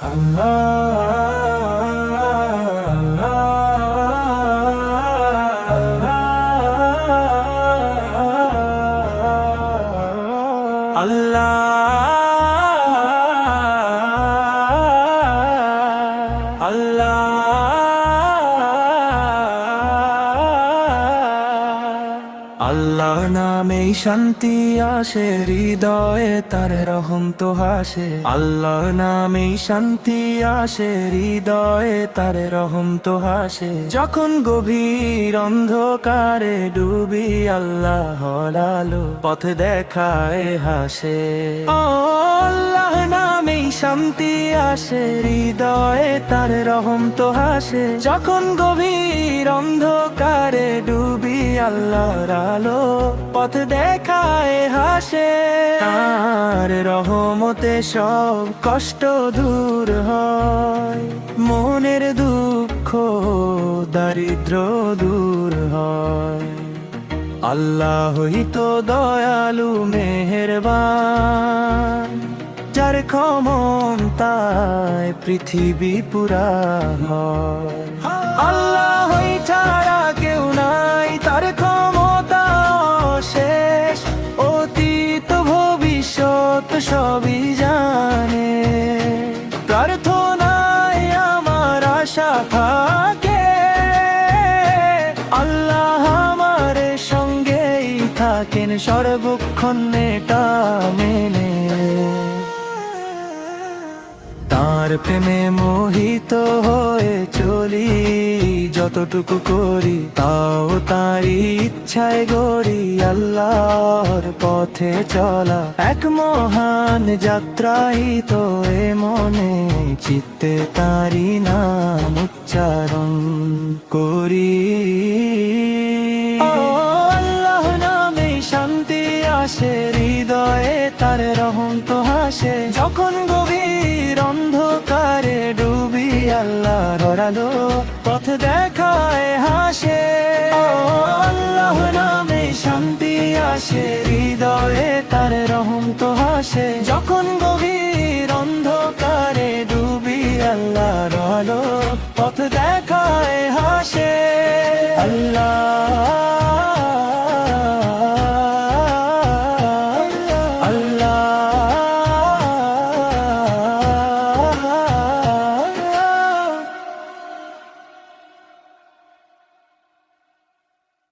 আল্লাহ আল্লাহ নামেই শান্তি আসে, হৃদয়ে তার রহম তো হাসে। আল্লাহ নামেই শান্তি আসে, হৃদয়ে তার রহম তো হাসে। যখন গভীর অন্ধকারে ডুবি আল্লাহ হলালো, পথ দেখায় হাসে। আল্লাহ! শান্তি আসে, হৃদয়ে তার রহম তো হাসে। যখন গভীর অন্ধকারে ডুবি আল্লাহর আলো, পথ দেখায় হাসে। তার রহমতে সব কষ্ট দূর হয়, মনের দুঃখ, দারিদ্র দূর হয়। আল্লাহই তো দয়ালু, মেহেরবান। যার ক্ষমতায় পৃথিবী পুরা আল্লাহই ছাড়া কেউ নাই, তার ক্ষমতা শেষ অতীত, ভবিষ্যৎ সবই জানে। প্রার্থনায় আমার আশা থাকে। আল্লাহ আমার সঙ্গেই থাকেন, সর্বক্ষণ এটা মেনে তার প্রেমে মোহিত হয়ে চলি, যতটুকু করি তাও তারই ইচ্ছায় গড়ি আল্লাহর পথে চলা। এক মহান যাত্রাই তো এ মনে, চিত্তে তারি নাম উচ্চারণ করি। আল্লাহ নামে শান্তি আসে, হৃদয়ে তার রহম তো হাসে, যখন গভীর আল্লাহ পথ দেখায় হাসে। আল্লাহ নামে শান্তি আসে, হৃদয়ে তার রহম তো হাসে। যখন গভীর অন্ধকারে ডুবি আল্লাহ